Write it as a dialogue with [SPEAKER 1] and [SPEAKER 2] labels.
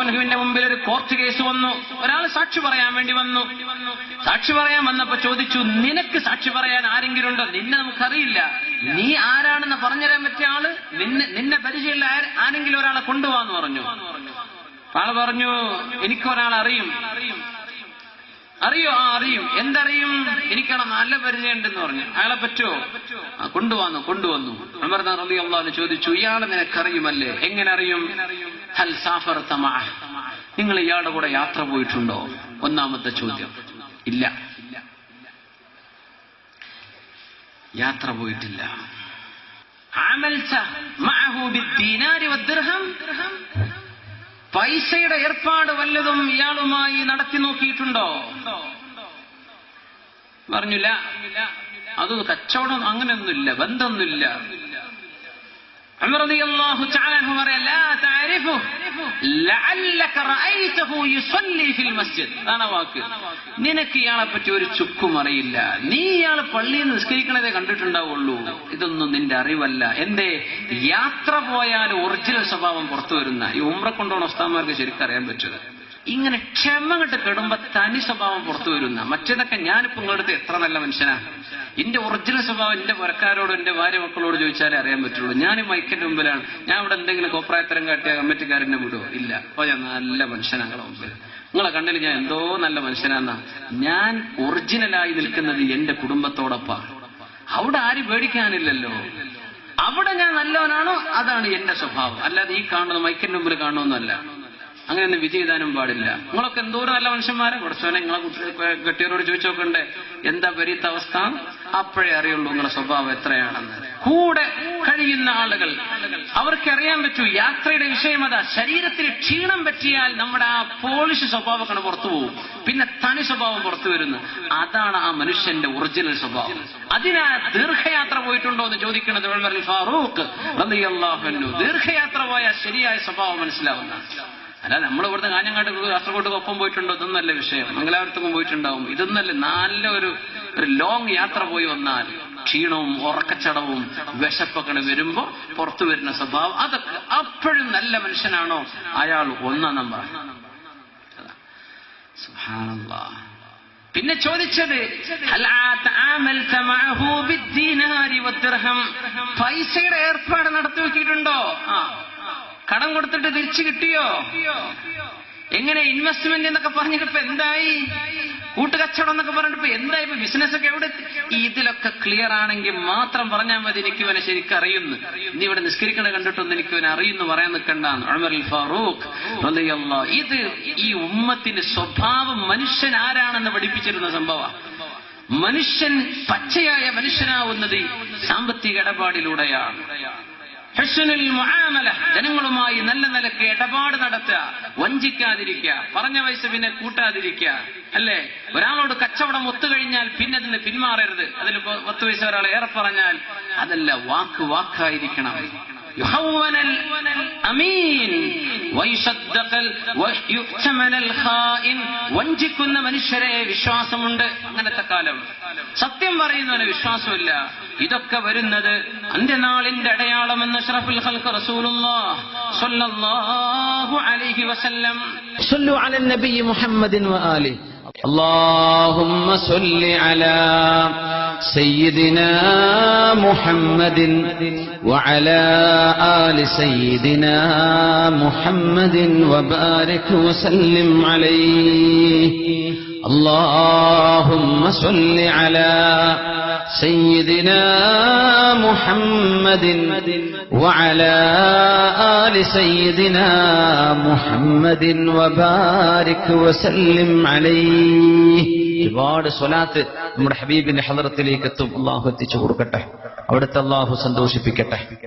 [SPEAKER 1] അൻഹുവിന്റെ മുമ്പിൽ ഒരു കോർട്ട് കേസ് വന്നു. ഒരാൾ സാക്ഷി പറയാൻ വേണ്ടി വന്നു. സാക്ഷി പറയാൻ വന്നപ്പോ ചോദിച്ചു നിനക്ക് സാക്ഷി പറയാൻ ആരെങ്കിലും ഉണ്ടോ നിന്നെ നമുക്കറിയില്ല. നീ ആരാണെന്ന് പറഞ്ഞുതരാൻ പറ്റിയ ആൾ? നിന്നെ നിന്നെ പരിചയമില്ല ആരെങ്കിലും ഒരാളെ കൊണ്ടുപോവാന്ന് പറഞ്ഞു. ആൾ പറഞ്ഞു എനിക്കൊരാളെ അറിയും അറിയോ ആ അറിയും എന്തറിയും എനിക്കാണ് നല്ല പരിചയമുണ്ടെന്ന് പറഞ്ഞു അയാളെ പറ്റോ ആ കൊണ്ടുവന്നു കൊണ്ടുവന്നു ഉമർ റബി അള്ളാഹു ചോദിച്ചു ഇയാളെ നിനക്കറിയുമല്ലേ എങ്ങനെ അറിയും ഹൽ സാഫർ നിങ്ങൾ ഇയാളുടെ കൂടെ യാത്ര പോയിട്ടുണ്ടോ ഒന്നാമത്തെ ചോദ്യം ഇല്ല യാത്ര പോയിട്ടില്ല عملت معه بالدينار والدرهم പൈസയുടെ ഏർപ്പാട് വല്ലതും ഇയാളുമായി നടത്തി നോക്കിയിട്ടുണ്ടോ? പറഞ്ഞില്ല. അത് കച്ചവടം അങ്ങനെയൊന്നുമില്ല ബന്ധമൊന്നുമില്ല. അമൃതി അള്ളാഹു ചാനഹു പറയല്ല താരിഫു നിനക്ക് ഇയാളെ പറ്റി ഒരു ചുക്കും അറിയില്ല. നീ ഇയാൾ പള്ളിയിൽ നിസ്കരിക്കണതേ കണ്ടിട്ടുണ്ടാവുള്ളൂ. ഇതൊന്നും നിന്റെ അറിവല്ല. എന്തേ? യാത്ര പോയാൽ ഒറിജിനൽ സ്വഭാവം പുറത്തു വരുന്ന ഈ ഉമ്ര കൊണ്ടാണ് ഉസ്താന്മാർക്ക് ശരിക്കറിയാൻ പറ്റുന്നത്. ഇങ്ങനെ ക്ഷമ കെടുമ്പോ തനി സ്വഭാവം പുറത്തു വരുന്ന. മറ്റേതൊക്കെ ഞാനിപ്പോ നിങ്ങളടുത്ത് എത്ര നല്ല മനുഷ്യനാണ് എന്റെ ഒറിജിനൽ സ്വഭാവം എന്റെ പുരക്കാരോട് എന്റെ ഭാര്യ മക്കളോട് ചോദിച്ചാലേ അറിയാൻ പറ്റുള്ളൂ. ഞാൻ മൈക്കിന്റെ മുമ്പിലാണ്. ഞാൻ ഇവിടെ എന്തെങ്കിലും കോപ്രായത്തരം കാട്ടിയ കമ്മിറ്റിക്കാരനെ വിടുവോ? ഇല്ല. അപ്പൊ ഞാൻ നല്ല മനുഷ്യനാ നിങ്ങളെ മുമ്പിൽ നിങ്ങളെ കണ്ണിൽ ഞാൻ എന്തോ നല്ല മനുഷ്യനാന്നാ. ഞാൻ ഒറിജിനലായി നിൽക്കുന്നത് എന്റെ കുടുംബത്തോടൊപ്പാണ് അവിടെ ആരും പേടിക്കാനില്ലല്ലോ. അവിടെ ഞാൻ നല്ലവനാണോ? അതാണ് എന്റെ സ്വഭാവം. അല്ലാതെ ഈ കാണുന്ന മൈക്കിന്റെ മുമ്പിൽ കാണുമെന്നല്ല അങ്ങനെയൊന്നും വിധി എഴുതാനും പാടില്ല. നിങ്ങളൊക്കെ എന്തോരം നല്ല മനുഷ്യന്മാരെ? കുറച്ചോനെ നിങ്ങളെ കുട്ടി- കെട്ടിയവരോട് ചോദിച്ചു നോക്കണ്ടേ എന്താ പരീത്ത അവസ്ഥ? അപ്പോഴേ അറിയുള്ളൂ നിങ്ങളുടെ സ്വഭാവം എത്രയാണെന്ന്. കൂടെ കഴിയുന്ന ആളുകൾ. അവർക്ക് അറിയാൻ പറ്റൂ യാത്രയുടെ വിഷയം അതാ. ശരീരത്തിന് ക്ഷീണം പറ്റിയാൽ നമ്മുടെ ആ പോളിഷ് സ്വഭാവമൊക്കെ പുറത്തു പോകും. പിന്നെ തനി സ്വഭാവം പുറത്തു വരുന്നു. അതാണ് ആ മനുഷ്യന്റെ ഒറിജിനൽ സ്വഭാവം. അതിനാ ദീർഘയാത്ര പോയിട്ടുണ്ടോ എന്ന് ചോദിക്കുന്നത് ഫാറൂഖ് ദീർഘയാത്ര പോയാൽ ശരിയായ സ്വഭാവം മനസ്സിലാവുന്ന അല്ല നമ്മൾ ഇവിടുന്ന് കാഞ്ഞങ്ങാട്ട് കാസർഗോഡ് ഒപ്പം പോയിട്ടുണ്ടോ? ഇതൊന്നല്ല വിഷയം. മംഗലാപുരത്തൊപ്പം പോയിട്ടുണ്ടാവും. ഇതൊന്നല്ല നല്ല ഒരു ലോങ് യാത്ര പോയി വന്നാൽ ക്ഷീണവും ഉറക്കച്ചടവും വിശപ്പൊക്കെ വരുമ്പോ പുറത്തു വരുന്ന സ്വഭാവം അതൊക്കെ അപ്പോഴും നല്ല മനുഷ്യനാണോ? അയാൾ ഒന്നാം നമ്പർ പിന്നെ ചോദിച്ചത് പൈസയുടെ ഏർപ്പാട് നടത്തി നോക്കിയിട്ടുണ്ടോ? ആ. കടം കൊടുത്തിട്ട് തിരിച്ചു കിട്ടിയോ? എങ്ങനെ ഇൻവെസ്റ്റ്മെന്റ് എന്നൊക്കെ പറഞ്ഞിട്ട് ഇപ്പൊ എന്തായി? കൂട്ടുകച്ചവടം എന്നൊക്കെ പറഞ്ഞിട്ട് എന്തായി? ഇപ്പൊ ബിസിനസ് ഒക്കെ എവിടെ? ഇതിലൊക്കെ ക്ലിയർ ആണെങ്കിൽ മാത്രം പറഞ്ഞാൽ മതി എനിക്ക് ഇവനെ ശരിക്കും അറിയുന്നു ഇനി ഇവിടെ നിസ്കരിക്കണ കണ്ടിട്ടൊന്നും എനിക്ക് ഇവനെ അറിയുന്നു പറയാൻ നിൽക്കണ്ട. ഉമർ അൽ ഫാറൂഖ്. ഇത് ഈ ഉമ്മത്തിന്റെ സ്വഭാവം മനുഷ്യൻ ആരാണെന്ന് പഠിപ്പിച്ചിരുന്ന സംഭവം മനുഷ്യൻ പച്ചയായ മനുഷ്യനാവുന്നത് സാമ്പത്തിക ഇടപാടിലൂടെയാണ്. ഹെസനുൽ മുആമല. ജനങ്ങളുമായി നല്ല നിലയ്ക്ക് ഇടപാട് നടത്തുക. വഞ്ചിക്കാതിരിക്കുക. പറഞ്ഞ വയസ്സ് പിന്നെ കൂട്ടാതിരിക്കുക. അല്ലേ? ഒരാളോട് കച്ചവടം ഒത്തുകഴിഞ്ഞാൽ പിന്നെ അതിന് പിന്മാറരുത്. അതിൽ പത്ത് വയസ്സ് ഒരാൾ ഏറെ പറഞ്ഞാൽ അതല്ല വാക്ക് വാക്കായിരിക്കണം. വഞ്ചിക്കുന്ന മനുഷ്യരെ വിശ്വാസമുണ്ട്. അങ്ങനത്തെ കാലം. സത്യം പറയുന്നവന് വിശ്വാസമില്ല. ഇതൊക്കെ വരുന്നത് അന്ത്യനാളിന്റെ അടയാളമെന്ന് ഷറഫുൽ ഖൽഖ് റസൂലുള്ളാഹ് സ്വല്ലല്ലാഹു അലൈഹി വസല്ലം
[SPEAKER 2] صلوا على النبي محمد وآله اللهم صل على سيدنا محمد وعلى آل سيدنا محمد وبارك وسلم عليه اللهم صل على سيدنا محمد وعلى آل سيدنا محمد وبارك وسلم عليه ഒരുപാട് സ്വലാത്ത് നമ്മുടെ ഹബീബിന്റെ എത്തും അള്ളാഹു എത്തിച്ചു കൊടുക്കട്ടെ. അവിടുത്തെ അള്ളാഹു സന്തോഷിപ്പിക്കട്ടെ.